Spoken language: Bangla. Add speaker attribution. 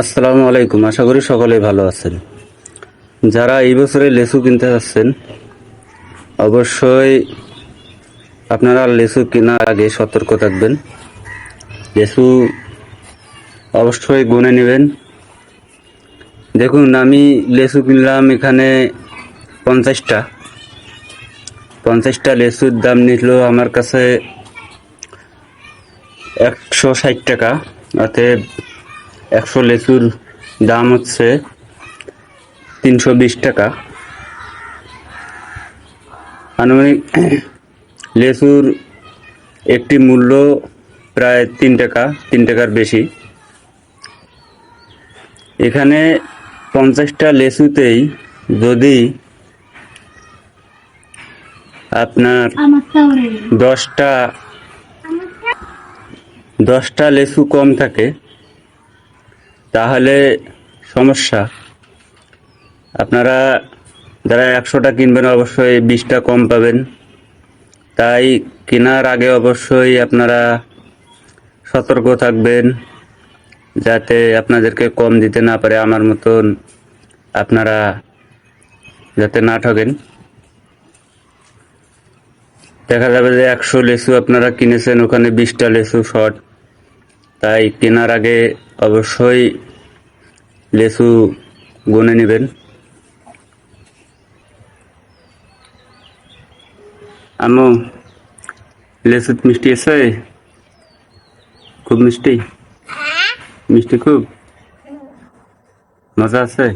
Speaker 1: আসসালামু আলাইকুম। আশা করি সকলেই ভালো আছেন। যারা এই বছরে লেসু কিনতে যাচ্ছেন, অবশ্যই আপনারা লেসু কেনার আগে সতর্ক থাকবেন। লেসু অবশ্যই গুনে নেবেন। দেখুন, আমি লেসু কিনলাম এখানে পঞ্চাশটা। পঞ্চাশটা লেসুর দাম নিল আমার কাছে একশো ষাট টাকা অতএব একশো লেচুর দাম হচ্ছে তিনশো বিশ টাকা। আনুমানিক লেচুর একটি মূল্য প্রায় তিন টাকা, তিন টাকার বেশি। এখানে পঞ্চাশটা লেচুতেই যদি আপনার দশটা দশটা লেচু কম থাকে তাহলে সমস্যা। আপনারা যারা একশোটা কিনবেন অবশ্যই বিশটা কম পাবেন। তাই কেনার আগে অবশ্যই আপনারা সতর্ক থাকবেন, যাতে আপনাদেরকে কম দিতে না পারে আমার মতন আপনারা যাতে না ঠকেন দেখা যাবে যে একশো লেসু আপনারা কিনেছেন, ওখানে বিশটা লেসু শর্ট। তাই কেনার আগে অবশ্যই লেসু গুনে নেবেন। আমো লেসু মিষ্টি আছে? খুব মিষ্টি? মিষ্টি খুব? মজা আছে?